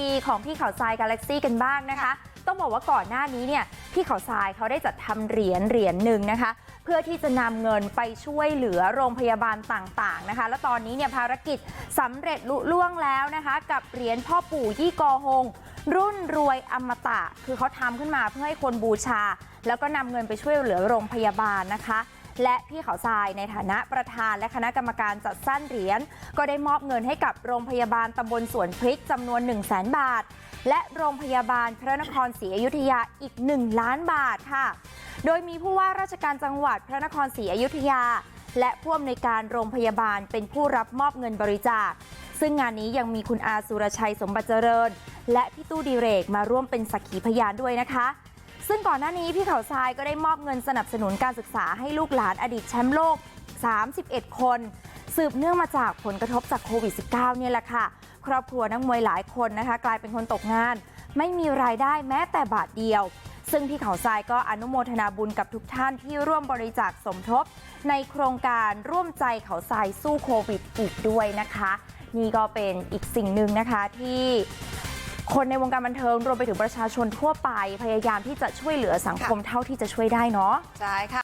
ดีๆ ของพี่เขาทรายกาแล็กซี่กันบ้างนะคะ ต้องบอกว่าก่อนหน้านี้เนี่ยพี่เขาทรายเขาได้จัดทำเหรียญเหรียญหนึ่งนะคะ เพื่อที่จะนำเงินไปช่วยเหลือโรงพยาบาลต่างๆนะคะ แล้วตอนนี้เนี่ยภารกิจสำเร็จลุล่วงแล้วนะคะ กับเหรียญพ่อปู่ยี่กอฮงรุ่นรวยอมตะ คือเขาทำขึ้นมาเพื่อให้คนบูชา แล้วก็นำเงินไปช่วยเหลือโรงพยาบาลนะคะ และพี่เขาทรายในฐานะประธานและคณะกรรมการจัดสร้างเหรียญก็ได้มอบเงินให้กับโรงพยาบาลตำบลสวนพริกจำนวน1 0 0 0 0แบาท และโรงพยาบาลพระนครศรีอยุธยาอีก 1 ล้านบาทค่ะ โดยมีผู้ว่าราชการจังหวัดพระนครศรีอยุธยา และผู้อำนวยการโรงพยาบาลเป็นผู้รับมอบเงินบริจาคซึ่งงานนี้ยังมีคุณอาสุรชัยสมบัติเจริญ และพี่ตู้ดีเรกมาร่วมเป็นสักขีพยานด้วยนะคะ ซึ่งก่อนหน้านี้พี่เขาทรายก็ได้มอบเงินสนับสนุนการศึกษาให้ลูกหลานอดีตแชมป์โลก 31 คน สืบเนื่องมาจากผลกระทบจากโควิด -19 เนี่ยแหละค่ะ ครอบครัวนักมวยหลายคนนะคะ กลายเป็นคนตกงาน ไม่มีรายได้แม้แต่บาทเดียว ซึ่งพี่เขาทรายก็อนุโมทนาบุญกับทุกท่านที่ร่วมบริจาคสมทบ ในโครงการร่วมใจเขาทรายสู้โควิดอีกด้วยนะคะ นี่ก็เป็นอีกสิ่งหนึ่งนะคะที่ คนในวงการบันเทิงรวมไปถึงประชาชนทั่วไปพยายามที่จะช่วยเหลือสังคมเท่าที่จะช่วยได้เนาะใช่ค่ะ